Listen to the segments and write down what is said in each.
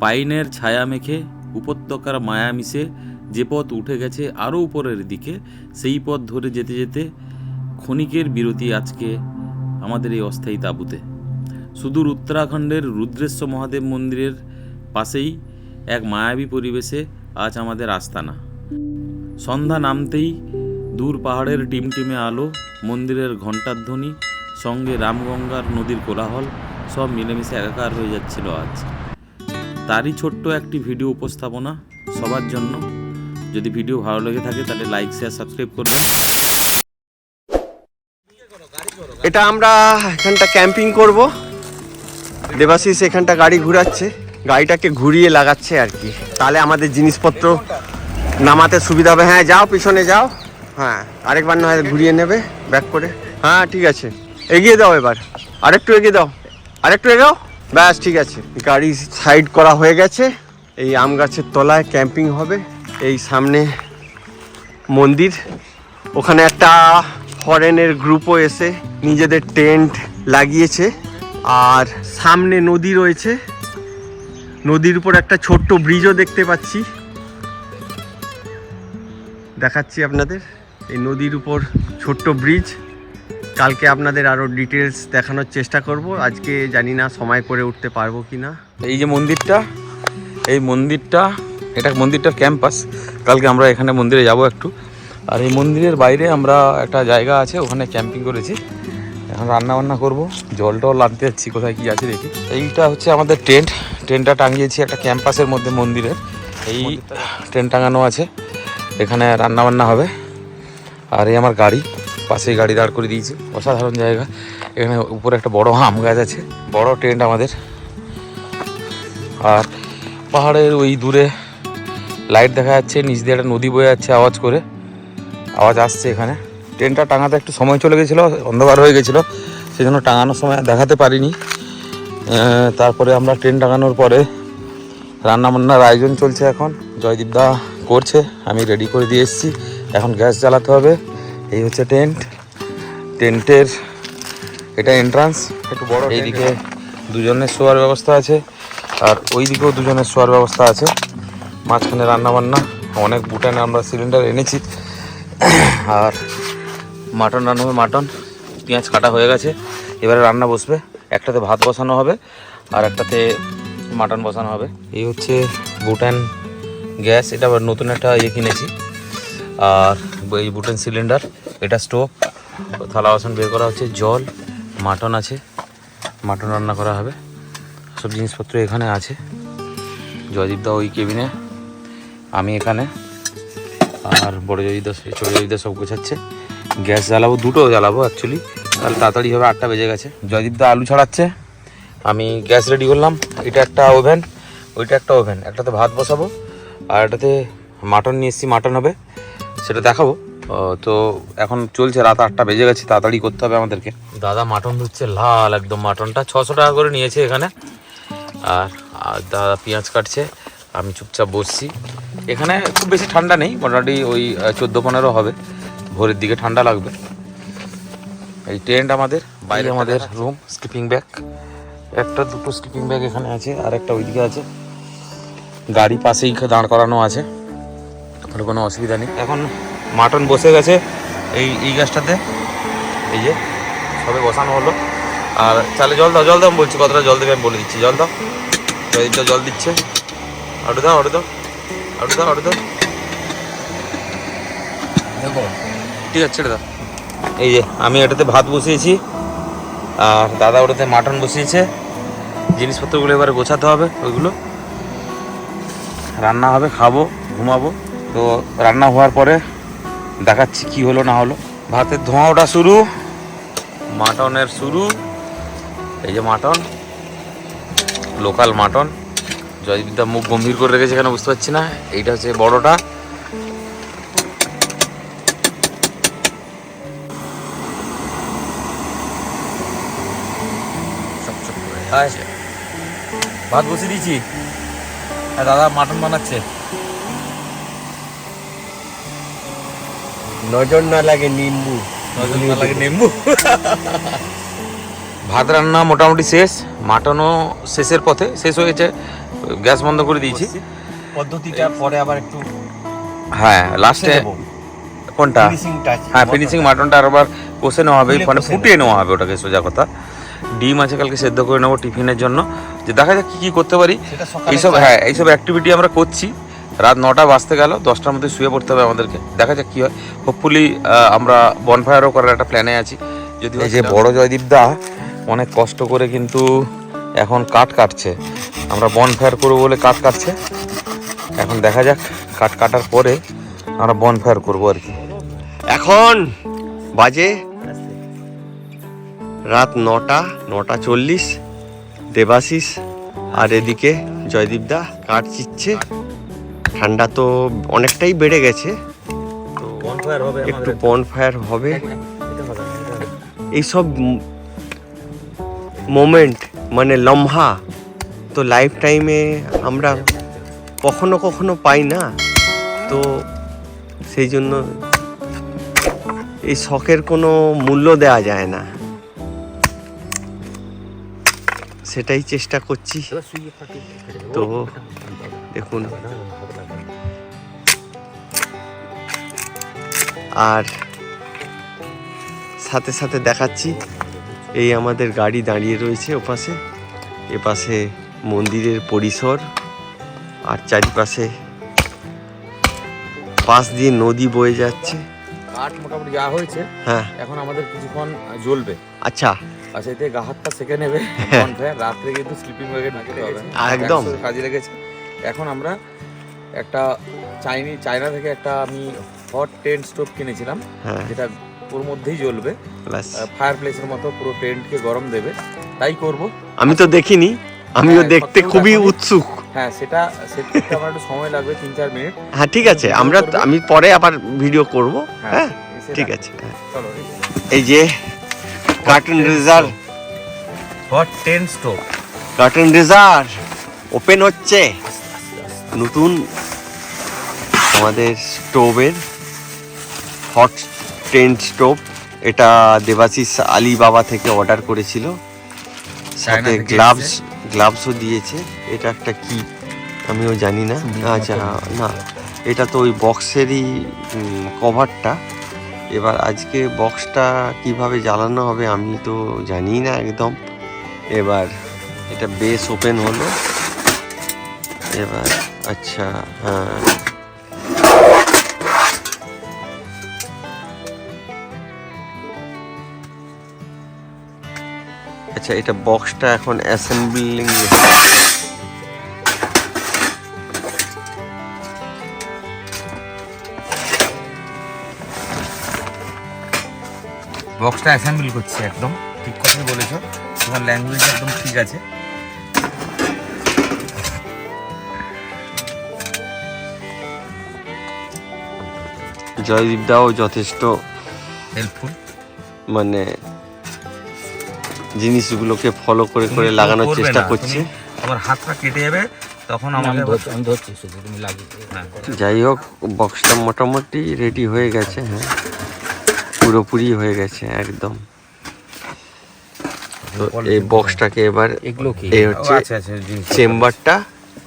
পাইনের ছায়া মেখে উপত্যকার মায়া মিশে যে পথ উঠে গেছে আরও উপরের দিকে, সেই পথ ধরে যেতে যেতে ক্ষণিকের বিরতি আজকে আমাদের এই অস্থায়ী তাঁবুতে। সুদূর উত্তরাখণ্ডের রুদ্রেশ্ব মহাদেব মন্দিরের পাশেই এক মায়াবী পরিবেশে আজ আমাদের আস্তানা। সন্ধ্যা নামতেই দূর পাহাড়ের টিমটিমে আলো, মন্দিরের ঘণ্টার ধ্বনি, সঙ্গে রামগঙ্গার নদীর কোলাহল সব মিলেমিশে একাকার হয়ে যাচ্ছিল আজ। তারই ছোট্ট একটি ভিডিও উপস্থাপনা সবার জন্য। যদি ভিডিও ভালো লেগে থাকে, তাহলে লাইক শেয়ার সাবস্ক্রাইব করবেন। এটা আমরা এখানটা ক্যাম্পিং করব। দেবাশিস এখানটা গাড়ি ঘোরাচ্ছে। গাড়িটাকে ঘুরিয়ে লাগাচ্ছে আর কি। তাহলে আমাদের জিনিসপত্র নামাতে সুবিধা হবে। হ্যাঁ যাও, পিছনে যাও। হ্যাঁ আরেকবার না ঘুরিয়ে নেবে, ব্যাক করে। হ্যাঁ ঠিক আছে। এগিয়ে দাও এবার। আরেকটু এগিয়ে দাও। আরেকটু এগাও। ব্যাস, ঠিক আছে। গাড়ি সাইড করা হয়ে গেছে। এই আম গাছের তলায় ক্যাম্পিং হবে। এই সামনে মন্দির। ওখানে একটা ফরেনের গ্রুপও এসে নিজেদের টেন্ট লাগিয়েছে। আর সামনে নদী রয়েছে। নদীর উপর একটা ছোট্ট ব্রিজও দেখতে পাচ্ছি। দেখাচ্ছি আপনাদের। এই নদীর উপর ছোট্ট ব্রিজ। কালকে আপনাদের আরও ডিটেলস দেখানোর চেষ্টা করব। আজকে জানি না সময় করে উঠতে পারব কি না এই যে মন্দিরটা এই মন্দিরটা এটা মন্দিরটার ক্যাম্পাস কালকে আমরা এখানে মন্দিরে যাব একটু। আর এই মন্দিরের বাইরে আমরা একটা জায়গা আছে ওখানে ক্যাম্পিং করেছি। এখন রান্না বান্না করব। জল টল আনতে যাচ্ছি কোথায় কি আছে দেখি। এইটা হচ্ছে আমাদের টেন্ট টেন্টটা টাঙিয়েছি একটা ক্যাম্পাসের মধ্যে মন্দিরের। এই টেন্ট টাঙানো আছে। এখানে রান্না বান্না হবে। আর এই আমার গাড়ি। পাশেই গাড়ি দাঁড় করে দিয়েছি। অসাধারণ জায়গা। এখানে উপরে একটা বড় আম গাছ আছে। বড় টেন্ট আমাদের। আর পাহাড়ের ওই দূরে লাইট দেখা যাচ্ছে। নিচ দিয়ে একটা নদী বয়ে যাচ্ছে আওয়াজ করে। আওয়াজ আসছে এখানে। ট্রেনটা টাঙাতে একটু সময় চলে গেছিল, অন্ধকার হয়ে গেছিল। সেই জন্য টাঙানোর সময় দেখাতে পারিনি। তারপরে আমরা ট্রেন টাঙানোর পরে রান্না বান্নার আয়োজন চলছে এখন। জয়দীপ দা করছে। আমি রেডি করে দিয়ে এসেছি। এখন গ্যাস জ্বালাতে হবে। এই হচ্ছে টেন্ট। টেন্টের এটা এন্ট্রান্স একটু বড় এইদিকে দুজনের শোয়ার ব্যবস্থা আছে, আর ওই দিকেও দুজনের শোয়ার ব্যবস্থা আছে। মাঝখানে রান্না বান্না অনেক বুটানে আমরা সিলিন্ডার এনেছি। আর মাটন রান্না হবে, মাটন। পেঁয়াজ কাটা হয়ে গেছে, এবারে রান্না বসবে। একটাতে ভাত বসানো হবে, আর একটাতে মাটন বসানো হবে। এই হচ্ছে বুটান গ্যাস, এটা আবার নতুন একটা ইয়ে কিনেছি। আর এই বুটান সিলিন্ডার এটা স্টোভ থালা বাসন বের করা হচ্ছে, জল, মাটন আছে, মাটন রান্না করা হবে, সব জিনিসপত্র এখানে আছে। জয়দীপ দা ওই কেবিনে আমি এখানে, আর বড় জয়দীদা ছোটো জয়দীদা সব গোছাচ্ছে। গ্যাস জ্বালাবো, দুটো জ্বালাবো অ্যাকচুয়ালি তাহলে তাড়াতাড়ি হবে, আটটা বেজে গেছে। জয়দীপ দা আলু ছাড়াচ্ছে, আমি গ্যাস রেডি করলাম, এটা একটা ওভেন ওইটা একটা ওভেন একটাতে ভাত বসাবো, আর একটাতে মাটন নিয়ে এসেছি, মাটন হবে। সেটা দেখাবো। তো এখন চলছে রাত আটটা বেজে গেছে তাড়াতাড়ি করতে হবে আমাদেরকে। দাদা মাটন ধুচ্ছে লাল একদম মাটনটা ছশো টাকা করে নিয়েছে এখানে। আর আর দাদা পেঁয়াজ কাটছে আমি চুপচাপ বসছি। এখানে খুব বেশি ঠান্ডা নেই মোটামুটি ওই চোদ্দ পনেরো হবে। ভোরের দিকে ঠান্ডা লাগবে। এই টেন্ট আমাদের বাইরে আমাদের রুম স্লিপিং ব্যাগ একটা দুটো স্লিপিং ব্যাগ এখানে আছে আর একটা ওইদিকে আছে। গাড়ি পাশেই দাঁড় করানো আছে। আর কোনো অসুবিধা নেই। এখন মাটন বসে গেছে এই এই গাছটাতে। এই যে সবে বসানো হলো। আর তাহলে জল দাও জল দাও আমি বলছি কতটা জল দেবে আমি বলে দিচ্ছি। জল দাও। জয়দীপটা জল দিচ্ছে। আটু দাও আটু দাও। আটু দাও আটু দাও। ঠিক আছে ছেড়ে দাও। এই যে আমি এটাতে ভাত বসিয়েছি। আর দাদা ওটাতে মাটন বসিয়েছে। জিনিসপত্রগুলো এবারে গোছাতে হবে ওইগুলো। রান্না হবে খাব ঘুমাবো। তো রান্না হওয়ার পরে দেখাচ্ছি কি হলো না হলো। ভাতের ধোঁয়া ওটা শুরু, মাটনের শুরু, এই যে মাটন, লোকাল মাটন। জয়বিদ্যা মুখ গম্ভীর করে রেখেছে কেন বুঝতে পারছি না, এইটা হচ্ছে বড়টা। ভাত বসিয়ে দিয়েছি। দাদা মাটন বানাচ্ছে। নজর না লাগে নিম্বু। নজর না লাগে নেম্বু। ভাত রান্না মোটামুটি শেষ মাটনও শেষের পথে শেষ হয়েছে গ্যাস বন্ধ করে দিয়েছি। পদ্ধতিটা পরে আবার একটু হ্যাঁ লাস্টে কোনটা? হ্যাঁ ফিনিশিং মাটনটা আবার কষে নেওয়া হবে মানে ফুটিয়ে নেওয়া হবে ওটাকে সোজা কথা। ডিম আছে কালকে সেদ্ধ করে নেব টিফিনের জন্য। যে দেখা যাক কী কী করতে পারি। এইসব হ্যাঁ এইসব অ্যাক্টিভিটি আমরা করছি। রাত নটা বাজতে গেল দশটার মধ্যে শুয়ে পড়তে হবে আমাদেরকে। দেখা যাক কী হয়। হোপফুলি আমরা বনফায়ারও করার একটা প্ল্যানে আছি। যদি এই যে বড় জয়দীপ দা অনেক কষ্ট করে কিন্তু এখন কাঠ কাটছে। আমরা বনফায়ার করব বলে কাঠ কাটছে। এখন দেখা যাক কাঠ কাটার পরে আমরা বনফায়ার করব আর কি। এখন বাজে রাত নটা নটা চল্লিশ দেবাশিস আর এদিকে জয়দীপ দা কাঠ চিচ্ছে। ঠান্ডা তো অনেকটাই বেড়ে গেছে। একটু বন ফায়ার হবে। এইসব মোমেন্ট মানে লম্হা তো লাইফ টাইমে আমরা কখনো কখনো পাই না। তো সেই জন্য এই শখের কোনো মূল্য দেওয়া যায় না। সেটাই চেষ্টা করছি। তো দেখুন আর সাথে সাথে দেখাচ্ছি এই আমাদের গাড়ি দাঁড়িয়ে রয়েছে ওপাশে। এপাশে মন্দিরের পরিসর আর চারিপাশে পাশ দিয়ে নদী বয়ে যাচ্ছে। কাঠ মোটামুটি যা হয়েছে। হ্যাঁ। এখন আমাদের কিছুক্ষণ জ্বলবে। আচ্ছা। আচ্ছা এতে গা হাতটা সেকে নেবে। বনফায়ার রাত্রে কিন্তু স্লিপিং ব্যাগে ঢুকতে হবে। একদম। কাজে লেগেছে। এখন আমরা একটা চাইনি চায়না থেকে একটা আমি হট টেন্ট স্টোভ কিনেছিলাম হ্যাঁ। যেটা ওর মধ্যেই জ্বলবে। ফায়ার প্লেসের মতো পুরো টেন্টকে গরম দেবে। তাই করব। আমি তো দেখিনি আমিও হ্যাঁ, দেখতে খুবই উৎসুক। হ্যাঁ সেটা সেট করতে আমার একটু সময় লাগবে তিন চার মিনিট। হ্যাঁ ঠিক আছে আমরা আমি পরে আবার ভিডিও করব হ্যাঁ ঠিক আছে হ্যাঁ। চলো এই যে। Cartoon razor hot tent stove cartoon razor open হচ্ছে। নতুন আমাদের স্টোভের হট টেন্ট স্টোভ এটা দেবাশিস আলী বাবা থেকে অর্ডার করেছিল। সাথে গ্লাভস গ্লাভসও দিয়েছে। এটা একটা কি আমিও জানি না। আচ্ছা না এটা তো ওই বক্সেরই কভারটা এবার আজকে বক্সটা কীভাবে জ্বালানো হবে আমি তো জানি না একদম। এবার এটা বেস ওপেন হলো। এবার আচ্ছা হ্যাঁ। আচ্ছা এটা বক্সটা এখন অ্যাসেম্বলিং বক্সটা অ্যাসেম্বল করছে একদম ঠিক কথাই বলেছ। তোমার ল্যাঙ্গুয়েজ একদম ঠিক আছে। জয়দীপ দাও যথেষ্ট হেল্পফুল মানে জিনিসগুলোকে ফলো করে করে লাগানোর চেষ্টা করছি। তোমার হাতটা কেটে যাবে তখন আমাকে আমি ধরছি শুধু তুমি লাগিয়ে হ্যাঁ। যাই হোক বক্সটা মোটামুটি রেডি হয়ে গেছে হ্যাঁ। পুরোপুরি হয়ে গেছে একদম। তো এই বক্সটাকে এবার এগুলো কি? এই হচ্ছে আচ্ছা আচ্ছা চেম্বারটা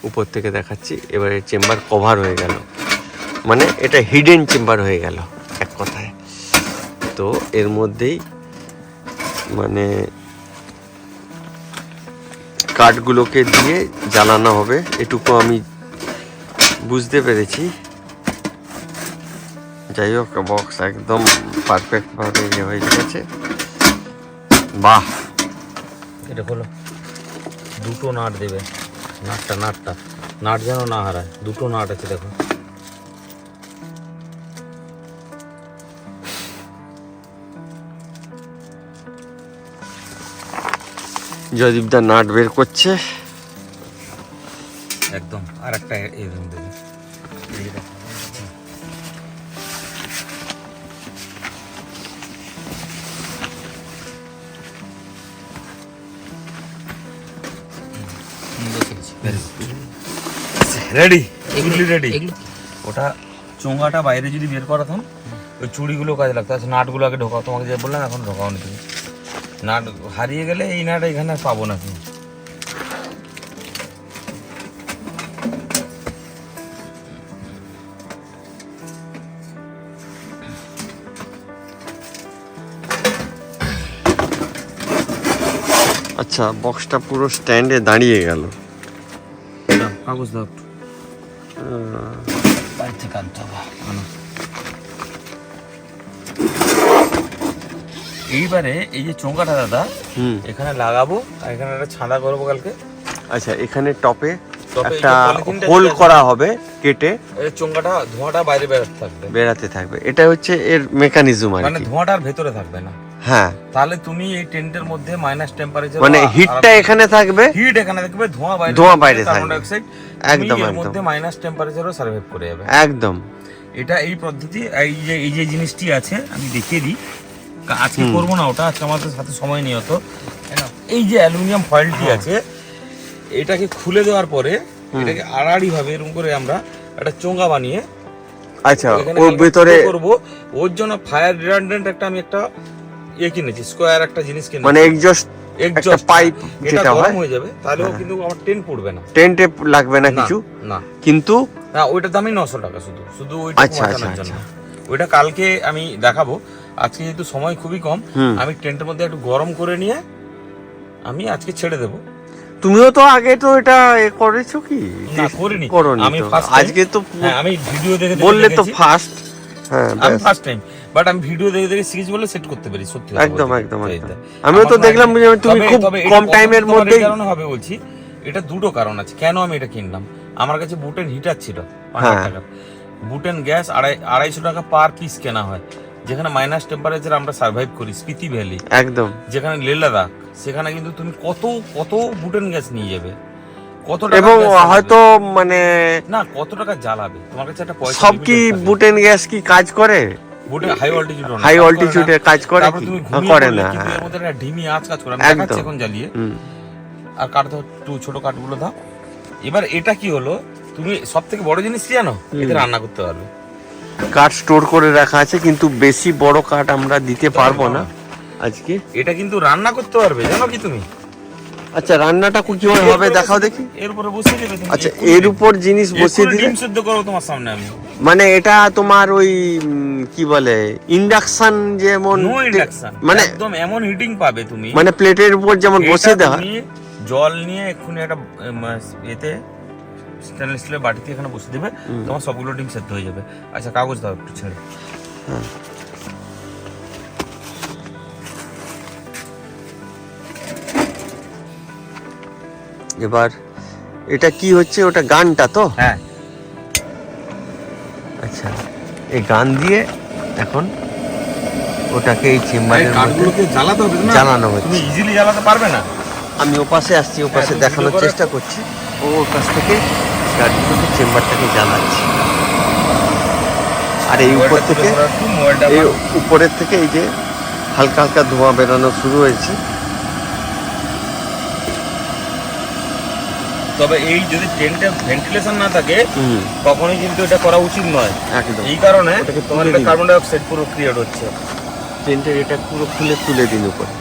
উপর থেকে দেখাচ্ছি এবারে চেম্বার কভার হয়ে গেল। মানে এটা হিডেন চেম্বার হয়ে গেল এক কথায়। তো এর মধ্যেই মানে কাঠগুলোকে দিয়ে জ্বালানো হবে। এটুকু আমি বুঝতে পেরেছি। যাই হোক বক্স একদম পারফেক্টভাবে ইয়ে হয়ে গেছে। বাহ! এটা হলো দুটো নাট দেবে। নাটটা নাটটা। নাট যেন না হারায়, দুটো নাট আছে দেখো। জয়দীপদা নাট বের করছে। একদম আর একটা এরকম দেবে। রেডি এগুলি রেডি ওটা চোঙাটা বাইরে যদি বের করাতাম ওই চুড়িগুলো কাজে লাগতো। আচ্ছা নাটগুলো আগে ঢোকাও। তোমাকে যে বললাম এখন ঢোকাও নি তুমি। নাট হারিয়ে গেলে এই নাট এখানে পাবো না তুমি। আচ্ছা বক্সটা পুরো স্ট্যান্ডে দাঁড়িয়ে গেল। কাগজ দাও একটু। থেকে হবে এইবারে এই যে চোঙ্গাটা দাদা এখানে লাগাবো আর এখানে একটা ছাঁদা করব কালকে। আচ্ছা এখানে টপে একটা হোল করা হবে কেটে। চোঙ্গাটা ধোঁয়াটা বাইরে বেরোতে থাকবে। বেরাতে থাকবে। এটা হচ্ছে এর মেকানিজম আর মানে কি। ধোঁয়াটা আর ভেতরে থাকবে না। হ্যাঁ। তাহলে তুমি এই টেন্টের মধ্যে মাইনাস টেম্পারেচার মানে হিটটা এখানে থাকবে। হিট এখানে থাকবে ধোঁয়া বাইরে ধোঁয়া বাইরে কার্বন থাকবে। ডাইঅক্সাইড একদম, এর মধ্যে মাইনাস টেম্পারেচারও সার্ভাইভ করে যাবে। একদম। এটা এই পদ্ধতি এই যে এই যে জিনিসটি আছে আমি দেখিয়ে দিই। আজকে করব না ওটা আজকে আমাদের সাথে সময় নেই অত। এই যে অ্যালুমিনিয়াম ফয়েলটি হ্যাঁ। আছে এটাকে খুলে দেওয়ার পরে এটাকে আড়াআড়ি ভাবে এরকম করে আমরা একটা চোঙ্গা বানিয়ে আচ্ছা ওর ভিতরে করব। ওর জন্য ফায়ার রিডান্ডেন্ট একটা আমি একটা ইয়ে কিনেছি স্কোয়ার একটা জিনিস কিনেছি। মানে এক্সজস্ট Exhaust, পাইপ যেটা গরম হয়। হ্যাঁ। হয়ে যাবে তাহলেও কিন্তু আমার টেন পড়বে না। টেন্টে লাগবে না না, কিছু? না। কিন্তু না ওইটার দামই নশো টাকা শুধু শুধু ওইটা আচ্ছা, আচ্ছা, ওইটা কালকে আমি দেখাবো। আজকে যেহেতু সময় খুবই কম আমি টেন্টের মধ্যে একটু গরম করে নিয়ে আমি আজকে ছেড়ে দেবো। তুমিও তো আগে তো এটা করেছ কি? না করিনি। আমি আজকে তো হ্যাঁ আমি ভিডিও দেখে বললে তো ফার্স্ট হ্যাঁ আমি ফার্স্ট টাইম বাট আমি ভিডিও দেখে দেখে শিখেছি বলে সেট করতে পারি সত্যি একদম একদম। আমিও তো দেখলাম মনে- যে তুমি খুব কম টাইমের মধ্যেই কারণে হবে বলছি এটা দুটো কারণ আছে। কেন আমি এটা কিনলাম? আমার কাছে বুটেন হিটার ছিল পাঁচ। বুটেন গ্যাস আড়াই আড়াইশো টাকা পার পিস কেনা হয়। যেখানে মাইনাস টেম্পারেচার আমরা সার্ভাইভ করি স্পিতি ভ্যালি একদম। যেখানে লে লাদাখ সেখানে কিন্তু তুমি কত কত বুটেন গ্যাস নিয়ে যাবে। কত টাকা এবং হয়তো মানে না কত টাকা জ্বালাবে? তোমার কাছে একটা পয়সা সব কি বুটেন গ্যাস কি কাজ করে? বুটে হাই অল্টিটিউড হাই অল্টিটিউডে কাজ করে কি? তুমি করে না হ্যাঁ। এর মধ্যে একটা ঢিমি আঁচ কাজ করে। আমি। দেখাচ্ছি এখন জ্বালিয়ে। আর কাঠ দাও একটু ছোট কাঠগুলো দাও। এবার এটা কি হলো? তুমি সব থেকে বড় জিনিস কি জানো? এতে রান্না করতে পারবে। কাঠ স্টোর করে রাখা আছে কিন্তু বেশি বড় কাঠ আমরা দিতে পারব না আজকে। এটা কিন্তু রান্না করতে পারবে জানো কি তুমি? আচ্ছা রান্নাটা কীভাবে হবে দেখাও দেখি। এর উপরে বসিয়ে দেবে আচ্ছা এর উপর জিনিস বসিয়ে দিলে ডিম সেদ্ধ করো তোমার সামনে আমি। মানে এটা তোমার ওই কি বলে ইন্ডাকশন যেমন মানে একদম এমন হিটিং পাবে তুমি। মানে প্লেটের উপর যেমন বসিয়ে দেওয়া জল নিয়ে এক্ষুনি একটা এতে স্টেনলেস স্টিলের বাটিতে এখানে বসে দেবে তোমার সবগুলো ডিম সেদ্ধ হয়ে যাবে। আচ্ছা কাগজ দাও একটু ছেড়ে। এবার এটা কি হচ্ছে? ওটা গানটা তো? হ্যাঁ। আচ্ছা এই গান দিয়ে এখন ওটাকে এই চেম্বারের মধ্যে জ্বালাতে হবে না? জ্বালানো হচ্ছে। তুমি ইজিলি জ্বালাতে পারবে না? আমি ওপাশে আসছি ওপাশে হ্যাঁ, দেখানোর চেষ্টা করছি। ও কাছ থেকে গাড়িগুলোকে চেম্বারটাকে জ্বালাচ্ছি। আর এই উপর থেকে এই উপরের থেকে এই যে হালকা হালকা ধোঁয়া বেরানো শুরু হয়েছে। তবে এই যদি টেন্টে ভেন্টিলেশন না থাকে তখনই কিন্তু এটা করা উচিত নয়। একদম। এই কারণে তোমার এটা কার্বন ডাই অক্সাইড পুরো ক্রিয়েট হচ্ছে। টেন্টের এটা পুরো খুলে তুলে দিন উপরে।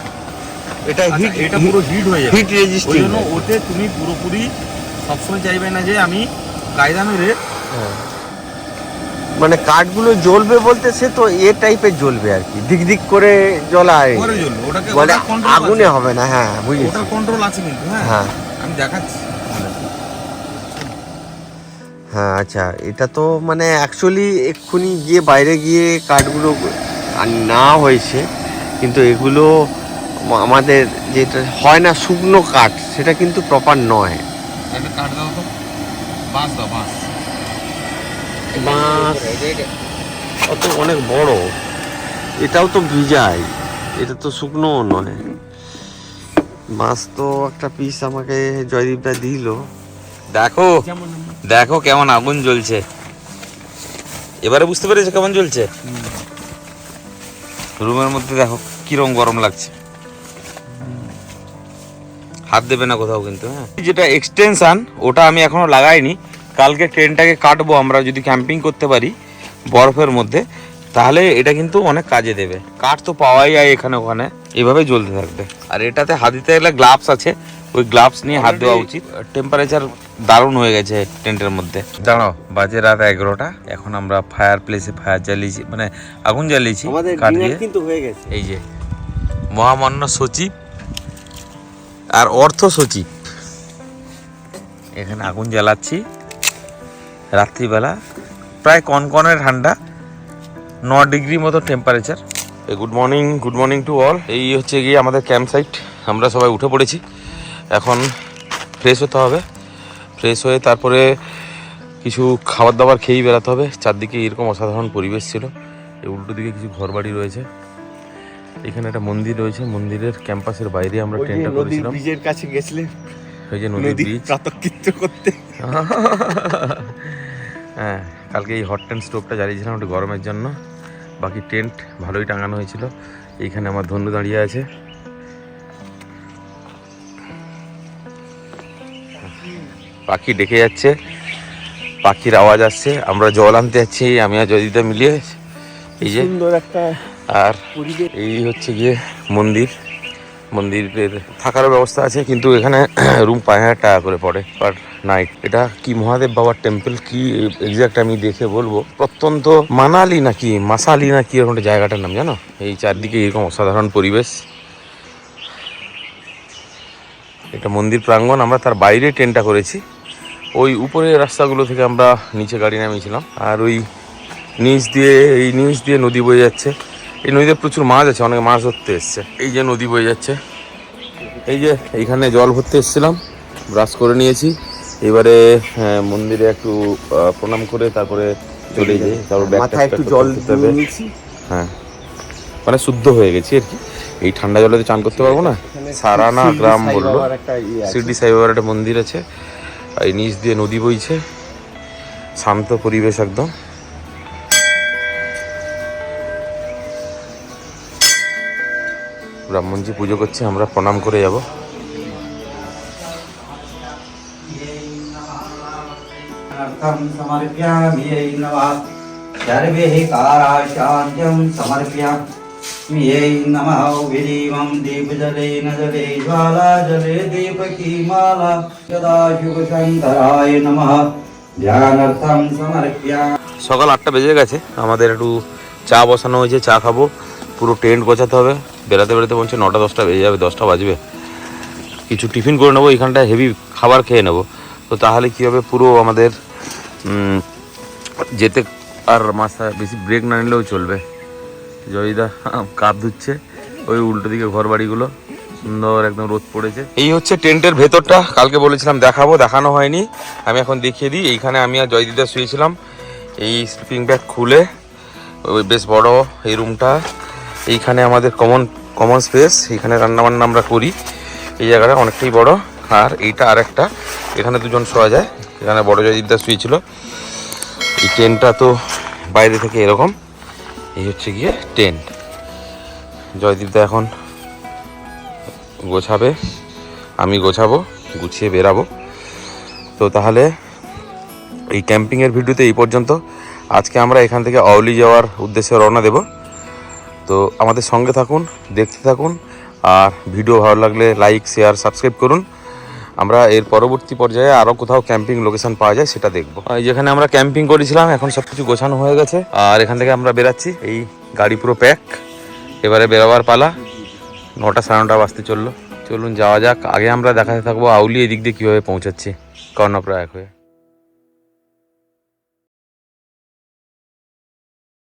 এটা হিট আচ্ছা, এটা পুরো হিট হয়ে যাবে। হিট রেজিস্টিং ওতে তুমি পুরোপুরি সবসময় চাইবে না যে আমি কায়দা মেরে মানে কাঠগুলো জ্বলবে বলতে সে তো এ টাইপের জ্বলবে আর কি। দিক দিক করে জ্বলায়। control আগুনে হবে না হ্যাঁ বুঝেছি। ওটার কন্ট্রোল আছে কিন্তু হ্যাঁ। হ্যাঁ। আমি দেখাচ্ছি। হ্যাঁ আচ্ছা এটা তো মানে অ্যাকচুয়ালি এক্ষুনি গিয়ে বাইরে গিয়ে কাঠগুলো না হয়েছে কিন্তু এগুলো আমাদের যেটা হয় না শুকনো কাঠ সেটা কিন্তু প্রপার নয়। একটা কাট দাও তো। বাঁশ দাও বাঁশ। বাঁশ। অত অনেক বড়। এটাও তো ভিজায় এটা তো শুকনো নয়। বাঁশ তো একটা পিস আমাকে জয়দীপদা দিল। দেখো দেখো কেমন আগুন জ্বলছে। এবারে বুঝতে পেরেছ কেমন জ্বলছে? রুমের মধ্যে দেখো কিরম গরম লাগছে। হাত দেবে না কোথাও কিন্তু হ্যাঁ। যেটা এক্সটেনশান ওটা আমি এখনও লাগাইনি। কালকে ট্রেনটাকে কাটবো আমরা যদি ক্যাম্পিং করতে পারি বরফের মধ্যে তাহলে এটা কিন্তু অনেক কাজে দেবে। কাঠ তো পাওয়াই যায় এখানে ওখানে এভাবেই জ্বলতে থাকবে। আর এটাতে হাত দিতে গেলে গ্লাভস আছে ওই গ্লাভস নিয়ে হাত দেওয়া উচিত। টেম্পারেচার দারুণ হয়ে গেছে টেন্টের মধ্যে। দাঁড়াও বাজে রাত এগারোটা এখন আমরা ফায়ার প্লেসে ফায়ার জ্বালিয়েছি মানে আগুন জ্বালিয়েছি কাঠ দিয়ে। কিন্তু হয়ে গেছে। এই যে মহামান্য সচিব আর অর্থ সচিব। এখানে আগুন জ্বালাচ্ছি। রাত্রিবেলা, প্রায় কনকনে ঠান্ডা, ন ডিগ্রি মতো temperature good morning good morning to all এই হচ্ছে গিয়ে আমাদের ক্যাম্প সাইট আমরা সবাই উঠে পড়েছি। এখন ফ্রেশ হতে হবে। ফ্রেশ হয়ে তারপরে কিছু খাবার দাবার খেয়েই বেরাতে হবে। চারদিকে এরকম অসাধারণ পরিবেশ ছিল। এই উল্টো দিকে কিছু ঘরবাড়ি রয়েছে। এখানে একটা মন্দির রয়েছে মন্দিরের ক্যাম্পাসের বাইরে আমরা ট্রেনটা নদীর করেছিলাম। ব্রিজের কাছে গেছিলে ওই যে নদীর নদী ব্রিজ প্রাতকৃত্য করতে। হ্যাঁ কালকে এই হট টেন্ট স্টোভটা জ্বালিয়েছিলাম একটু গরমের জন্য। বাকি টেন্ট ভালোই টাঙানো হয়েছিল। এইখানে আমার ধনু দাঁড়িয়ে আছে। পাখি ডেকে যাচ্ছে। পাখির আওয়াজ আসছে। আমরা জল আনতে যাচ্ছি। আমি আর জয়দিতা মিলিয়ে এই যে সুন্দর একটা আর এই হচ্ছে গিয়ে মন্দির। মন্দিরের থাকারও ব্যবস্থা আছে, কিন্তু এখানে রুম পাঁচ হাজার টাকা করে পড়ে পার নাইট এটা কি মহাদেব বাবার টেম্পল কি এক্সাক্ট আমি দেখে বলব। প্রত্যন্ত মানালি নাকি, মাসালি না কি এরকম একটা জায়গাটার নাম জানো? এই চারদিকে এরকম অসাধারণ পরিবেশ। এটা মন্দির প্রাঙ্গণ, আমরা তার বাইরে ট্রেনটা করেছি। ওই উপরের রাস্তাগুলো থেকে আমরা নিচে গাড়ি নামিয়েছিলাম। আর ওই নিচ দিয়ে, এই নিচ দিয়ে নদী বয়ে যাচ্ছে। এই নদীতে প্রচুর মাছ আছে অনেক মাছ ধরতে এসছে। এই যে নদী বয়ে যাচ্ছে। এই যে এইখানে জল ভরতে এসেছিলাম ব্রাশ করে নিয়েছি। এবারে হ্যাঁ, মন্দিরে একটু প্রণাম করে তারপরে চলে যাই তারপর মাথায় একটু জল দিয়ে নিয়েছি। হ্যাঁ। মানে শুদ্ধ হয়ে গেছি আর কি। এই ঠান্ডা জলে তো চান করতে পারব না। সারানা গ্রাম বলল। ইয়ে শিরডি সাই বাবার একটা মন্দির আছে। আর এই নিচ দিয়ে নদী বইছে। শান্ত পরিবেশ একদম। ব্রাহ্মণজি পুজো করছে আমরা প্রণাম করে যাব अर्थं समर्पयामि यै नमः सर्वैः काराशान्त्यं समर्पयामि यै नमः विलीवं दीपजलेन जले ज्वालाजले दीपकीमाला सदाशिवशङ्कराय नमः ध्यानार्थं समर्पयामि সকাল আটটা বেজে গেছে আমাদের একটু চা বসানো হয়েছে চা খাবো পুরো টেন্ট গোছাতে হবে। বেড়াতে বেড়াতে বলছে নটা, দশটা বেজে যাবে, দশটা বাজবে। কিছু টিফিন করে নেব, এখানটায় হেভি খাবার খেয়ে নেব। তো তাহলে কী হবে, পুরো আমাদের যেতে আর মাথা বেশি ব্রেক না নিলেও চলবে। জয়দা কাপ ধুচ্ছে ওই উল্টো দিকে ঘর বাড়িগুলো সুন্দর একদম রোদ পড়েছে। এই হচ্ছে টেন্টের ভেতরটা, কালকে বলেছিলাম দেখাবো, দেখানো হয়নি। আমি এখন দেখিয়ে দিই, এইখানে আমি আর জয়দিদা শুয়েছিলাম। এই স্লিপিং ব্যাগ খুলে, ওই বেশ বড় এই রুমটা এইখানে আমাদের কমন কমন স্পেস এইখানে রান্নাবান্না আমরা করি। এই জায়গাটা অনেকটাই বড়। আর এইটা আর একটা এখানে দুজন শোয়া যায়। এখানে বড় জয়দিদা শুয়েছিল। এই টেন্টটা তো বাইরে থেকে এরকম। এই হচ্ছে গিয়ে টেন্ট জয়দীপদা এখন গোছাবে। আমি গোছাবো, গুছিয়ে বেরাবো। তো তাহলে এই ক্যাম্পিংয়ের ভিডিওতে এই পর্যন্ত। আজকে আমরা এখান থেকে অওলি যাওয়ার উদ্দেশ্যে রওনা দেব। তো আমাদের সঙ্গে থাকুন, দেখতে থাকুন, আর ভিডিও ভালো লাগলে লাইক শেয়ার সাবস্ক্রাইব করুন। আমরা এর পরবর্তী পর্যায়ে আরও কোথাও ক্যাম্পিং লোকেশন পাওয়া যায় সেটা দেখব। যেখানে আমরা ক্যাম্পিং করেছিলাম, এখন সব কিছু গোছানো হয়ে গেছে। আর এখান থেকে আমরা বেরাচ্ছি, এই গাড়ি পুরো প্যাক এবারে বেরোবার পালা, নটা সাড়ে নটা বাজতে চলল। চলুন যাওয়া যাক, আগে আমরা দেখাতে থাকব আউলি এদিক দিয়ে কীভাবে পৌঁছাচ্ছি, কর্ণপ্রয়াগ হয়ে।